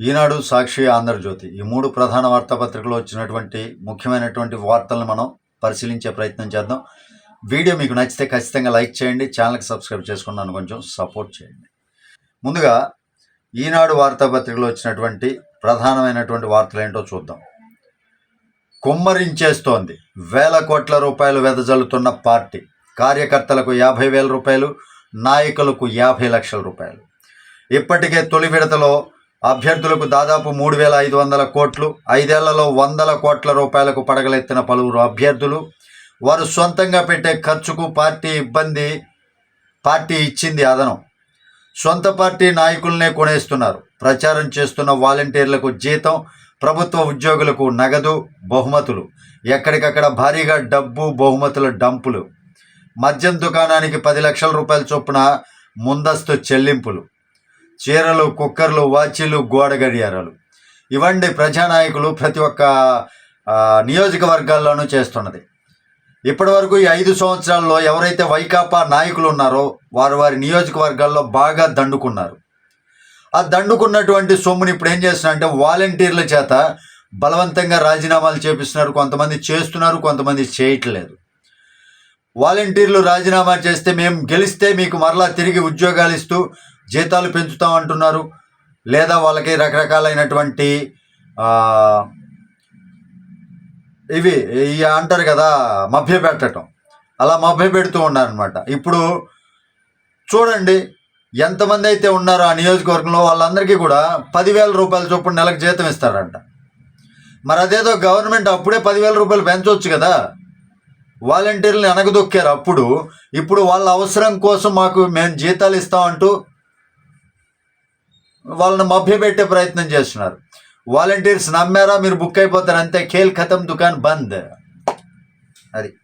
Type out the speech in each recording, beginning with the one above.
ఈనాడు సాక్షి ఆంధ్రజ్యోతి. ఈ మూడు ప్రధాన వార్తాపత్రికలు వచ్చినటువంటి ముఖ్యమైనటువంటి వార్తలను మనం పరిశీలించే ప్రయత్నం చేద్దాం. వీడియో మీకు నచ్చితే ఖచ్చితంగా లైక్ చేయండి ఛానల్కి సబ్స్క్రైబ్ చేసుకున్నాను కొంచెం సపోర్ట్ చేయండి. ముందుగా ఈనాడు వార్తాపత్రికలో వచ్చినటువంటి ప్రధానమైనటువంటి వార్తలు ఏంటో చూద్దాం. కుమ్మరించేస్తోంది. వేల కోట్ల రూపాయలు వెదజల్లుతున్న పార్టీ. కార్యకర్తలకు యాభై వేల రూపాయలు నాయకులకు యాభై లక్షల రూపాయలు. ఇప్పటికే తొలి విడతలో అభ్యర్థులకు దాదాపు మూడు వేల ఐదు వందల కోట్లు ఐదేళ్ళలో వందల కోట్ల రూపాయలకు పడగలెత్తిన పలువురు అభ్యర్థులు. వారు సొంతంగా పెట్టే ఖర్చుకు పార్టీ ఇబ్బంది పార్టీ ఇచ్చింది అదనం. సొంత పార్టీ నాయకులనే కొనేస్తున్నారు. ప్రచారం చేస్తున్న వాలంటీర్లకు జీతం ప్రభుత్వ ఉద్యోగులకు నగదు బహుమతులు. ఎక్కడికక్కడ భారీగా డబ్బు బహుమతుల డంపులు. మద్యం దుకాణానికి పది లక్షల రూపాయల చొప్పున ముందస్తు చెల్లింపులు. చీరలు కుక్కర్లు వాచీలు గోడ గడియారాలు. ఇవండి ప్రజానాయకులు ప్రతి ఒక్క నియోజకవర్గాల్లోనూ చేస్తున్నది. ఇప్పటివరకు ఈ ఐదు సంవత్సరాల్లో ఎవరైతే వైకాపా నాయకులు ఉన్నారో వారు వారి నియోజకవర్గాల్లో బాగా దండుకున్నారు. ఆ దండుకున్నటువంటి సొమ్ముని ఇప్పుడు ఏం చేస్తున్నారంటే వాలంటీర్ల చేత బలవంతంగా రాజీనామాలు చేపిస్తున్నారు. కొంతమంది చేస్తున్నారు కొంతమంది చేయట్లేదు. వాలంటీర్లు రాజీనామా చేస్తే మేము గెలిస్తే మీకు మరలా తిరిగి ఉద్యోగాలు ఇస్తూ జీతాలు పెంచుతాం అంటున్నారు. లేదా వాళ్ళకి రకరకాలైనటువంటి ఇవి ఇవి అంటారు కదా మభ్య పెట్టడం అలా మభ్య పెడుతూ ఉన్నారనమాట ఇప్పుడు చూడండి ఎంతమంది అయితే ఉన్నారో ఆ నియోజకవర్గంలో వాళ్ళందరికీ కూడా పదివేల రూపాయల చొప్పున నెలకు జీతం ఇస్తారంట. మరి అదేదో గవర్నమెంట్ అప్పుడే పదివేల రూపాయలు పెంచవచ్చు కదా. వాలంటీర్లను వెనకదొక్కారు అప్పుడు. ఇప్పుడు వాళ్ళ అవసరం కోసం మాకు మేము జీతాలు ఇస్తామంటూ వాళ్ళని మభ్యపెట్టే ప్రయత్నం చేస్తున్నారు. వాలంటీర్స్ నమ్మారా? మీరు బుక్ అయిపోతారు. అంతే. ఖేల్ ఖతం దుకాన్ బంద్. అది.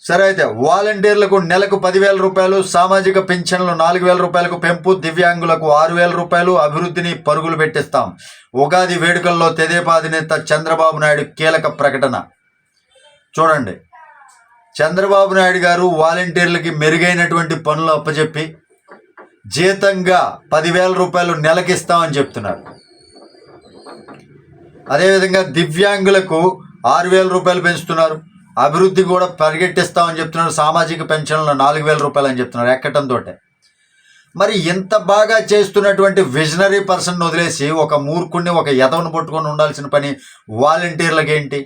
సరే అయితే వాలంటీర్లకు నెలకు పదివేల రూపాయలు సామాజిక పింఛన్లు నాలుగు వేల రూపాయలకు పెంపు దివ్యాంగులకు ఆరు వేల రూపాయలు అభివృద్ధిని పరుగులు పెట్టిస్తాం. ఉగాది వేడుకల్లో తెదేపా అధినేత చంద్రబాబు నాయుడు కీలక ప్రకటన. చూడండి. చంద్రబాబు నాయుడు గారు వాలంటీర్లకి మెరుగైనటువంటి పనులు అప్పచెప్పి జీతంగా పదివేల రూపాయలు నెలకిస్తామని చెప్తున్నారు. అదేవిధంగా దివ్యాంగులకు ఆరు వేల రూపాయలు పెంచుతున్నారు. అభివృద్ధి కూడా పరిగెట్టిస్తామని చెప్తున్నారు. సామాజిక పెన్షన్లు నాలుగు వేల రూపాయలు అని చెప్తున్నారు ఎక్కటంతో మరి ఇంత బాగా చేస్తున్నటువంటి విజనరీ పర్సన్ వదిలేసి ఒక మూర్ఖుడిని ఒక యదవను పట్టుకొని ఉండాల్సిన పని వాలంటీర్లకేంటి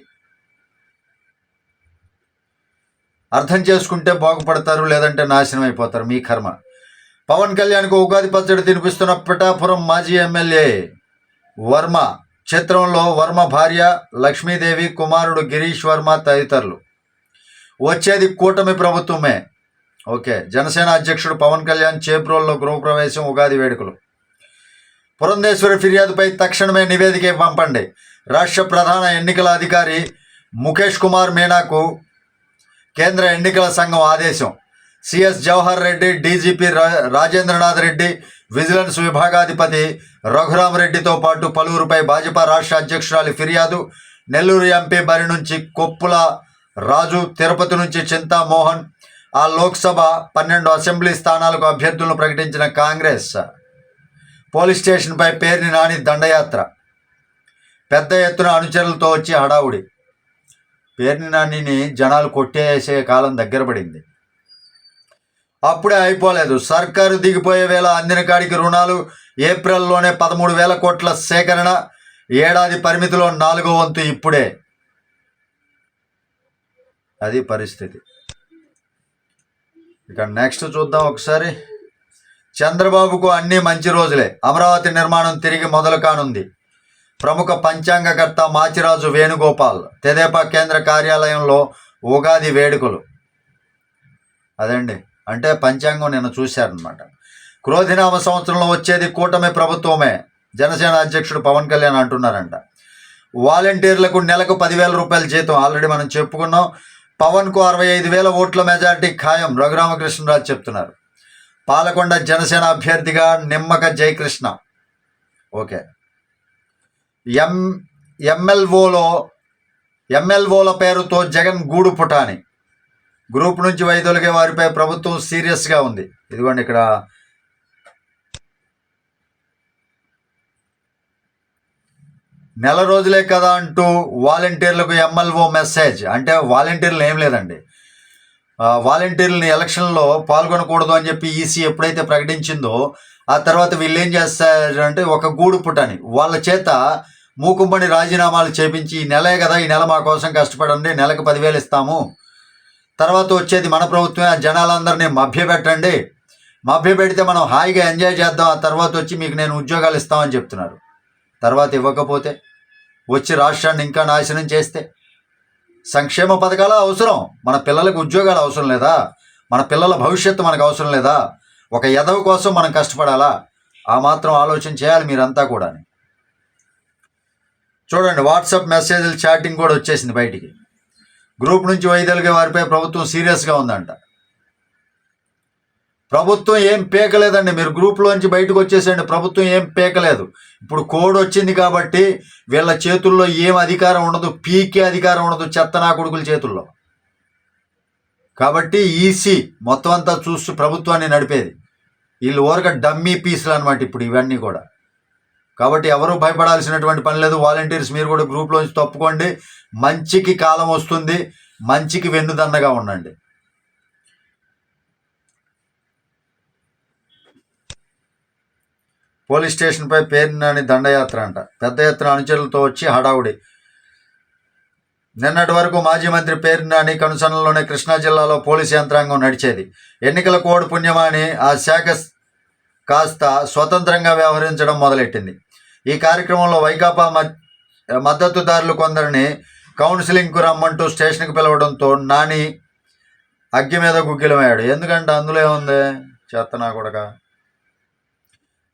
అర్థం చేసుకుంటే బాగుపడతారు లేదంటే నాశనం అయిపోతారు. మీ కర్మ. పవన్ కళ్యాణ్కు ఉగాది పచ్చడి తినిపిస్తున్న పిఠాపురం మాజీ ఎమ్మెల్యే వర్మ. చిత్రంలో వర్మ భార్య లక్ష్మీదేవి కుమారుడు గిరీష్ వర్మ తదితరులు. వచ్చేది కూటమి ప్రభుత్వమే. ఓకే. జనసేన అధ్యక్షుడు పవన్ కళ్యాణ్ చేప్రోల్లో గృహప్రవేశం ఉగాది వేడుకలు. పురంధేశ్వరి ఫిర్యాదుపై తక్షణమే నివేదిక పంపండి. రాష్ట్ర ప్రధాన ఎన్నికల అధికారి ముఖేష్ కుమార్ మీనాకు కేంద్ర ఎన్నికల సంఘం ఆదేశం. సిఎస్ జవహర్ రెడ్డి డీజీపీ రా- రాజేంద్రనాథ్ రెడ్డి విజిలెన్స్ విభాగాధిపతి రఘురామ్ రెడ్డితో పాటు పలువురుపై భాజపా రాష్ట్ర అధ్యక్షురాలి ఫిర్యాదు. నెల్లూరు ఎంపీ బరి నుంచి కొప్పుల రాజు తిరుపతి నుంచి చింతామోహన్ ఆ లోక్సభ పన్నెండు అసెంబ్లీ స్థానాలకు అభ్యర్థులను ప్రకటించిన కాంగ్రెస్. పోలీస్ స్టేషన్పై పేర్ని నాని దండయాత్ర. పెద్ద ఎత్తున అనుచరులతో వచ్చి హడావుడి. పేర్ని నానిని జనాలు కొట్టేసే కాలం దగ్గర పడింది. అప్పుడే అయిపోలేదు. సర్కారు దిగిపోయే వేళ అందిన కాడికి రుణాలు ఏప్రిల్లోనే పదమూడు వేల కోట్ల సేకరణ ఏడాది పరిమితిలో నాలుగో వంతు ఇప్పుడే. అది పరిస్థితి. ఇక నెక్స్ట్ చూద్దాం ఒకసారి. చంద్రబాబుకు అన్ని మంచి రోజులే. అమరావతి నిర్మాణం తిరిగి మొదలు కానుంది. ప్రముఖ పంచాంగకర్త మాచిరాజు వేణుగోపాల్ తెదేపా కేంద్ర కార్యాలయంలో ఉగాది వేడుకలు. అదండి. అంటే పంచాంగం నిన్న చూశారనమాట క్రోధినామ సంవత్సరంలో వచ్చేది కూటమి ప్రభుత్వమే. జనసేన అధ్యక్షుడు పవన్ కళ్యాణ్ అంటున్నారంట. వాలంటీర్లకు నెలకు పదివేల రూపాయల జీతం ఆల్రెడీ మనం చెప్పుకున్నాం. పవన్కు అరవై ఐదు వేల ఓట్ల మెజార్టీ ఖాయం రఘురామకృష్ణరాజు చెప్తున్నారు. పాలకొండ జనసేన అభ్యర్థిగా నిమ్మక జయకృష్ణ. ఓకే. ఎం ఎంఎల్ఓలో ఎంఎల్ఓల పేరుతో జగన్ గూడు పుటాని. గ్రూప్ నుంచి వైదొలిగే వారిపై ప్రభుత్వం సీరియస్గా ఉంది. ఇదిగోండి ఇక్కడ. నెల రోజులే కదా అంటూ వాలంటీర్లకు ఎమ్మెల్వో మెసేజ్. అంటే వాలంటీర్లు ఏం లేదండి. వాలంటీర్లని ఎలక్షన్లో పాల్గొనకూడదు అని చెప్పి ఈసీ ఎప్పుడైతే ప్రకటించిందో ఆ తర్వాత వీళ్ళు ఏం చేస్తారంటే ఒక గూడు పుట్టని. వాళ్ళ చేత మూకుమ్మడి రాజీనామాలు చేపించి ఈ నెలే కదా ఈ నెల మా కోసం కష్టపడండి నెలకు పదివేలు ఇస్తాము. తర్వాత వచ్చేది మన ప్రభుత్వమే ఆ జనాలందరినీ మభ్యపెట్టండి. మభ్యపెడితే మనం హాయిగా ఎంజాయ్ చేద్దాం ఆ తర్వాత వచ్చి మీకు నేను ఉద్యోగాలు ఇస్తామని చెప్తున్నారు. తర్వాత ఇవ్వకపోతే వచ్చి రాష్ట్రాన్ని ఇంకా నాశనం చేస్తే. సంక్షేమ పథకాలు అవసరం. మన పిల్లలకు ఉద్యోగాలు అవసరం లేదా? మన పిల్లల భవిష్యత్తు మనకు అవసరం లేదా? ఒక ఎదవ కోసం మనం కష్టపడాలా? ఆ మాత్రం ఆలోచన చేయాలి మీరంతా కూడా చూడండి వాట్సాప్ మెసేజ్లు చాటింగ్ కూడా వచ్చేసింది బయటికి. గ్రూప్ నుంచి వైదొలిగే వారిపై ప్రభుత్వం సీరియస్గా ఉందంట. ప్రభుత్వం ఏం పీకలేదండి. మీరు గ్రూప్లోంచి బయటకు వచ్చేసేయండి. ప్రభుత్వం ఏం పీకలేదు. ఇప్పుడు కోడ్ వచ్చింది కాబట్టి వీళ్ళ చేతుల్లో ఏం అధికారం ఉండదు. పీకే అధికారం ఉండదు చెత్త నా కొడుకుల చేతుల్లో. కాబట్టి ఈసీ మొత్తం అంతా చూస్తూ ప్రభుత్వాన్ని నడిపేది. వీళ్ళు ఊరక డమ్మీ పీసులు అనమాట ఇప్పుడు ఇవన్నీ కూడా. కాబట్టి ఎవరు భయపడాల్సినటువంటి పని లేదు. వాలంటీర్స్ మీరు కూడా గ్రూప్లోంచి తప్పుకోండి. మంచికి కాలం వస్తుంది. మంచికి వెన్నుదన్నగా ఉండండి. పోలీస్ స్టేషన్పై పేరునాని దండయాత్ర అంట. పెద్ద ఎత్తున అనుచరులతో వచ్చి హడావుడి. నిన్నటి వరకు మాజీ మంత్రి పేరునాని కనుసనలోని కృష్ణా జిల్లాలో పోలీసు యంత్రాంగం నడిచేది. ఎన్నికల కోడ్ పుణ్యమాని ఆ శాఖ కాస్త స్వతంత్రంగా వ్యవహరించడం మొదలెట్టింది. ఈ కార్యక్రమంలో వైకాపా మద్దతుదారులు కొందరిని కౌన్సిలింగ్కు రమ్మంటూ స్టేషన్కి పిలవడంతో నాని అగ్గి మీద గుగ్గిలమయ్యాడు. ఎందుకంటే అందులో ఏముంది? చేతనా కొడక.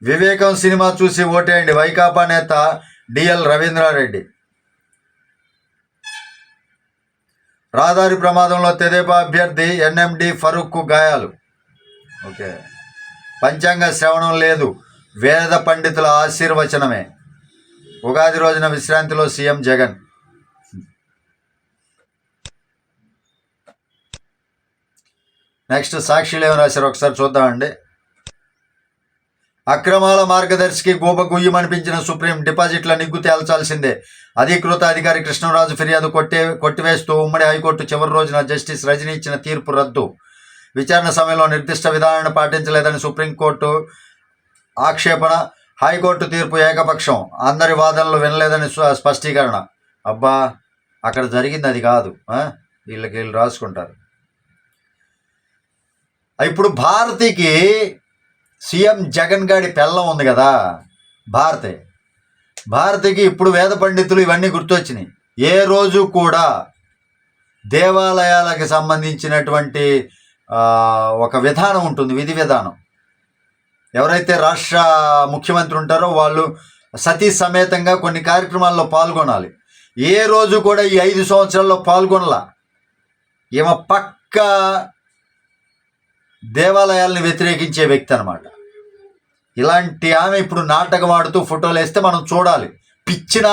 వివేకం సినిమా చూసి ఓటేయండి. వైకాపా నేత డిఎల్ రవీంద్రారెడ్డి. రహదారి ప్రమాదంలో తెదేపా అభ్యర్థి ఎన్ఎండి ఫరూక్కు గాయాలు. ఓకే. పంచాంగ శ్రవణం లేదు. వేద పండితుల ఆశీర్వచనమే. ఉగాది రోజున విశ్రాంతిలో సీఎం జగన్. నెక్స్ట్ సాక్షిలు ఏమి రాశారు. ఒకసారి చూద్దామండి. అక్రమాల మార్గదర్శికి గోప గుయ్యమనిపించిన సుప్రీం డిపాజిట్ల నిగ్గు తేల్చాల్సిందే. అధీకృత అధికారి కృష్ణరాజు ఫిర్యాదు కొట్టే కొట్టివేస్తూ ఉమ్మడి హైకోర్టు చివరి రోజున జస్టిస్ రజనీ ఇచ్చిన తీర్పు రద్దు. విచారణ సమయంలో నిర్దిష్ట విధానాన్ని పాటించలేదని సుప్రీంకోర్టు ఆక్షేపణ హైకోర్టు తీర్పు ఏకపక్షం. అందరి వాదనలు వినలేదని స్పష్టీకరణ. అబ్బా అక్కడ జరిగింది అది కాదు. వీళ్ళకి వీళ్ళు రాసుకుంటారు. ఇప్పుడు భారతికి సీఎం జగన్ గాడి పెళ్ళం ఉంది కదా భారతే. భారతికి ఇప్పుడు వేద పండితులు ఇవన్నీ గుర్తొచ్చినాయి. ఏ రోజు కూడా దేవాలయాలకు సంబంధించినటువంటి ఒక విధానం ఉంటుంది విధి విధానం. ఎవరైతే రాష్ట్ర ముఖ్యమంత్రి ఉంటారో వాళ్ళు సతీ సమేతంగా కొన్ని కార్యక్రమాల్లో పాల్గొనాలి. ఏ రోజు కూడా ఈ ఐదు సంవత్సరాల్లో పాల్గొనలా. ఈమె పక్క దేవాలయాల్ని వ్యతిరేకించే వ్యక్తి అనమాట ఇలాంటి ఆమె ఇప్పుడు నాటకం ఆడుతూ ఫోటోలు వేస్తే మనం చూడాలి. పిచ్చిన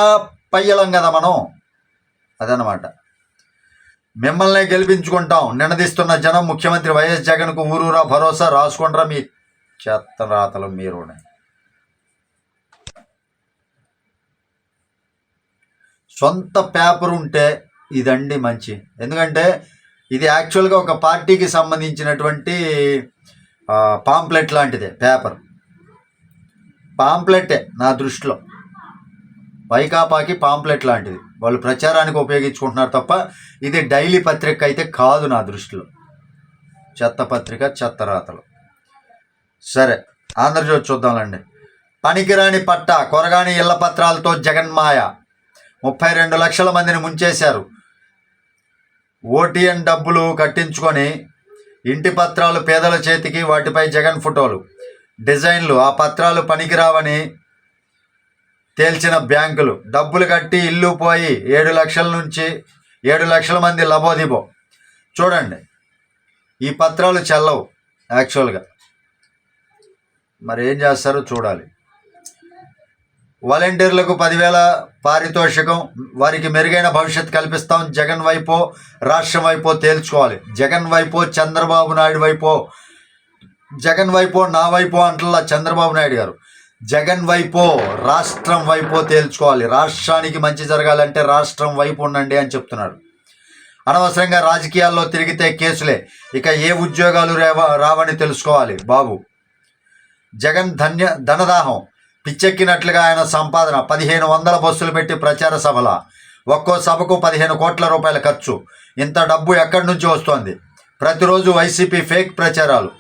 పయ్యలం కదా మనం. అదనమాట మిమ్మల్ని గెలిపించుకుంటాం. నినదిస్తున్న జనం ముఖ్యమంత్రి వైఎస్ జగన్కు ఊరూరా భరోసా రాసుకుంటారా మీ చెత్త రాతలు మీరునే. సొంత పేపర్ ఉంటే ఇదండి మంచి. ఎందుకంటే ఇది యాక్చువల్గా ఒక పార్టీకి సంబంధించినటువంటి పాంప్లెట్ లాంటిదే పేపర్. పాంప్లెట్టే నా దృష్టిలో. వైకాపాకి పాంప్లెట్ లాంటిది. వాళ్ళు ప్రచారానికి ఉపయోగించుకుంటున్నారు తప్ప ఇది డైలీ పత్రిక అయితే కాదు నా దృష్టిలో. చెత్త పత్రిక చెత్త రాతలు. సరే ఆంధ్రజ్యోతి చూద్దాంలండి. పనికిరాని పట్ట కొరగాని ఇళ్ళ పత్రాలతో జగన్మాయ. ముప్పై రెండు లక్షల మందిని ముంచేశారు. ఓటీఎన్ డబ్బులు కట్టించుకొని ఇంటి పత్రాలు పేదల చేతికి వాటిపై జగన్ ఫోటోలు. డిజైన్లు ఆ పత్రాలు పనికిరావని తేల్చిన బ్యాంకులు. డబ్బులు కట్టి ఇల్లు పోయి ఏడు లక్షల నుంచి ఏడు లక్షల మంది లబోదిబో. చూడండి ఈ పత్రాలు చెల్లవు యాక్చువల్గా. మరి ఏం చేస్తారో చూడాలి. వాలంటీర్లకు పదివేల పారితోషికం వారికి మెరుగైన భవిష్యత్తు కల్పిస్తాం. జగన్ వైపో రాష్ట్రం వైపో తేల్చుకోవాలి. జగన్ వైపో చంద్రబాబు నాయుడు వైపో జగన్ వైపో నా వైపో అంటల్లా చంద్రబాబు నాయుడు గారు. జగన్ వైపో రాష్ట్రం వైపో తేల్చుకోవాలి. రాష్ట్రానికి మంచి జరగాలంటే రాష్ట్రం వైపు ఉండండి అని చెప్తున్నాడు అనవసరంగా రాజకీయాల్లో తిరిగితే కేసులే. ఇక ఏ ఉద్యోగాలు రావని తెలుసుకోవాలి బాబు. జగన్ ధన్య ధనదాహం. పిచ్చెక్కినట్లుగా ఆయన సంపాదన పదిహేను వందల బస్సులు పెట్టి ప్రచార సభల. ఒక్కో సభకు పదిహేను కోట్ల రూపాయల ఖర్చు. ఇంత డబ్బు ఎక్కడి నుంచి వస్తోంది? ప్రతిరోజు వైసీపీ ఫేక్ ప్రచారాలు.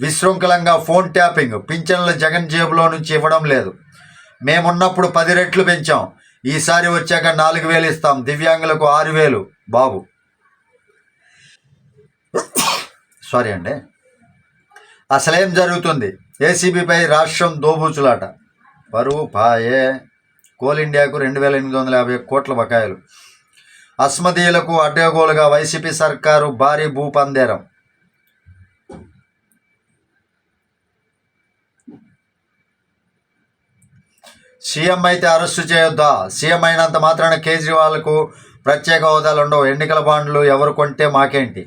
విశృంఖలంగా ఫోన్ ట్యాపింగ్. పింఛన్లు జగన్ జేబులో నుంచి ఇవ్వడం లేదు. మేమున్నప్పుడు పది రెట్లు పెంచాం. ఈసారి వచ్చాక నాలుగు వేలు ఇస్తాం. దివ్యాంగులకు ఆరు వేలు. బాబు. సారీ అండి. అసలేం జరుగుతుంది? ఏసీబీపై రాష్ట్రం దోబూచులాట. పరువు పాయే. కోల్ ఇండియాకు రెండు వేల ఎనిమిది వందల యాభై కోట్ల బకాయిలు. అస్మదీయులకు అడ్డగోలుగా వైసీపీ సర్కారు భారీ భూపందేరం. సీఎం అయితే అరెస్టు చేయొద్దా? సీఎం అయినంత మాత్రాన కేజ్రీవాల్కు ప్రత్యేక హోదాలు ఉండవు ఎన్నికల బాండ్లు ఎవరు కొంటే మాకేంటి?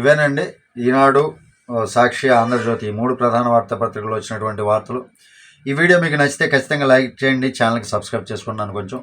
ఇవేనండి. ఈనాడు సాక్షి ఆంధ్రజ్యోతి ఈ మూడు ప్రధాన వార్తాపత్రికలు వచ్చినటువంటి వార్తలు. ఈ వీడియో మీకు నచ్చితే ఖచ్చితంగా లైక్ చేయండి ఛానల్కి సబ్స్క్రైబ్ చేసుకున్నాను కొంచెం.